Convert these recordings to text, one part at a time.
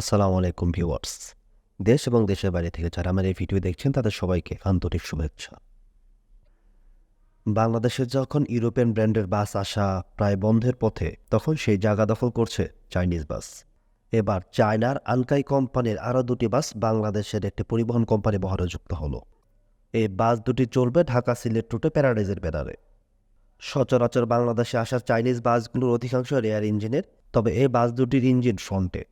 আসসালামু আলাইকুম ভিউয়ার্স। দেশ এবং দেশের বাইরে থেকে যারা আমার এই ভিডিও দেখছেন, তাদের সবাইকে আন্তরিক শুভেচ্ছা। বাংলাদেশে যখন ইউরোপিয়ান ব্র্যান্ডের বাস আসা প্রায় বন্ধের পথে, তখন সেই জায়গা দখল করছে চাইনিজ বাস। এবার চায়নার আনকাই কোম্পানির আরও দুটি বাস বাংলাদেশের একটি পরিবহন কোম্পানি বহরে যুক্ত হলো। এই বাস দুটি চলবে ঢাকা সিলেট রুটে প্যারাডাইজের ব্যানারে। সচরাচর বাংলাদেশে আসা চাইনিজ বাসগুলোর অধিকাংশ রেয়ার ইঞ্জিনের, তবে এই বাস দুটির ইঞ্জিন ফ্রন্টে।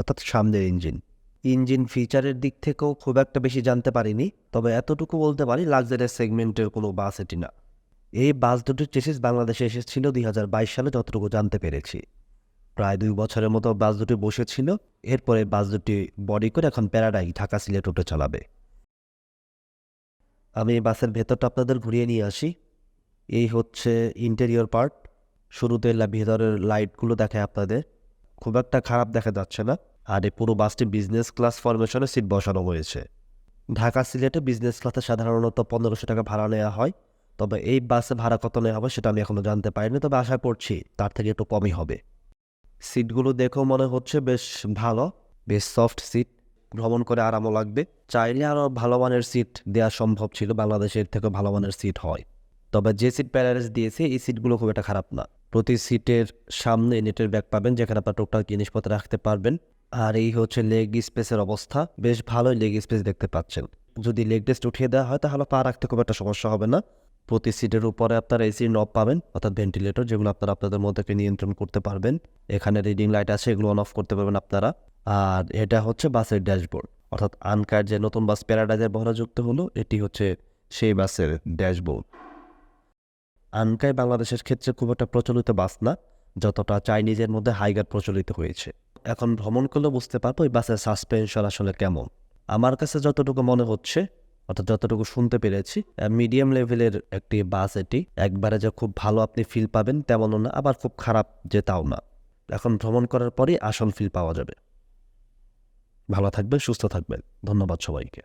অর্থাৎ সামনের ইঞ্জিন। ইঞ্জিন ফিচারের দিক থেকেও খুব একটা বেশি জানতে পারিনি, তবে এতটুকু বলতে পারি লাক্সারিয়াস সেগমেন্টের কোনো বাস এটি না। এই বাস দুটির চেসিস বাংলাদেশে এসেছিল দুই হাজার বাইশ সালে, যতটুকু জানতে পেরেছি। প্রায় দুই বছরের মতো বাস দুটি বসেছিল, এরপরে বাস দুটি বডি করে এখন প্যারাডাই ঢাকা সিলেট রুটে চালাবে। আমি এই বাসের ভেতরটা আপনাদের ঘুরিয়ে নিয়ে আসি। এই হচ্ছে ইন্টেরিয়র পার্ট শুরুতে ভেতরের লাইটগুলো দেখায় আপনাদের। খুব একটা খারাপ দেখা যাচ্ছে না। আর এই পুরো বাসটি বিজনেস ক্লাস ফরমেশনে সিট বসানো হয়েছে। ঢাকা সিলেটে বিজনেস ক্লাসে সাধারণত পনেরোশো টাকা ভাড়া নেওয়া হয়। তবে এই বাসে ভাড়া কত নেওয়া হবে সেটা আমি এখনও জানতে পারিনি, তবে আশা করছি তার থেকে একটু কমই হবে। সিটগুলো দেখেও মনে হচ্ছে বেশ ভালো, বেশ সফট সিট ভ্রমণ করে আরামও লাগবে। চাইলে আরও ভালো মানের সিট দেওয়া সম্ভব ছিল বাংলাদেশের থেকে ভালো মানের সিট হয়। তবে যে সিট প্যারারেস দিয়েছে, এই সিটগুলো খুব একটা খারাপ না। প্রতি সিটের সামনে নেটের ব্যাগ পাবেন, যেখানে আপনার টোটাল জিনিসপত্র রাখতে পারবেন। আর এই হচ্ছে লেগ স্পেসের অবস্থা। বেশ ভালোই লেগ স্পেস দেখতে পাচ্ছেন। যদি লেগ টেস্ট উঠিয়ে দেওয়া হয়, তাহলে পা রাখতে খুব একটা সমস্যা হবে না। প্রতি সিটের উপরে আপনারা এসি নব পাবেন, অর্থাৎ ভেন্টিলেটর যেগুলো আপনারা আপনাদের মধ্যে নিয়ন্ত্রণ করতে পারবেন। এখানে রিডিং লাইট আছে, এগুলো অন অফ করতে পারবেন আপনারা। আর এটা হচ্ছে বাসের ড্যাশবোর্ড অর্থাৎ আনকার যে নতুন বাস প্যারাডাইজের বহরা যুক্ত হলো, এটি হচ্ছে সেই বাসের ড্যাশবোর্ড আনকাই বাংলাদেশের ক্ষেত্রে খুব একটা প্রচলিত বাস না, যতটা চাইনিজের মধ্যে হাইগার প্রচলিত হয়েছে। এখন ভ্রমণ করলে বুঝতে পারব এই বাসের সাসপেনশন আসলে কেমন। আমার কাছে যতটুকু মনে হচ্ছে, অর্থাৎ যতটুকু শুনতে পেরেছি মিডিয়াম লেভেলের একটি বাস এটি, একবারে যে খুব ভালো আপনি ফিল পাবেন তেমনও না, আবার খুব খারাপ যে তাও না। এখন ভ্রমণ করার পরই আসল ফিল পাওয়া যাবে। ভালো থাকবেন, সুস্থ থাকবেন। ধন্যবাদ সবাইকে।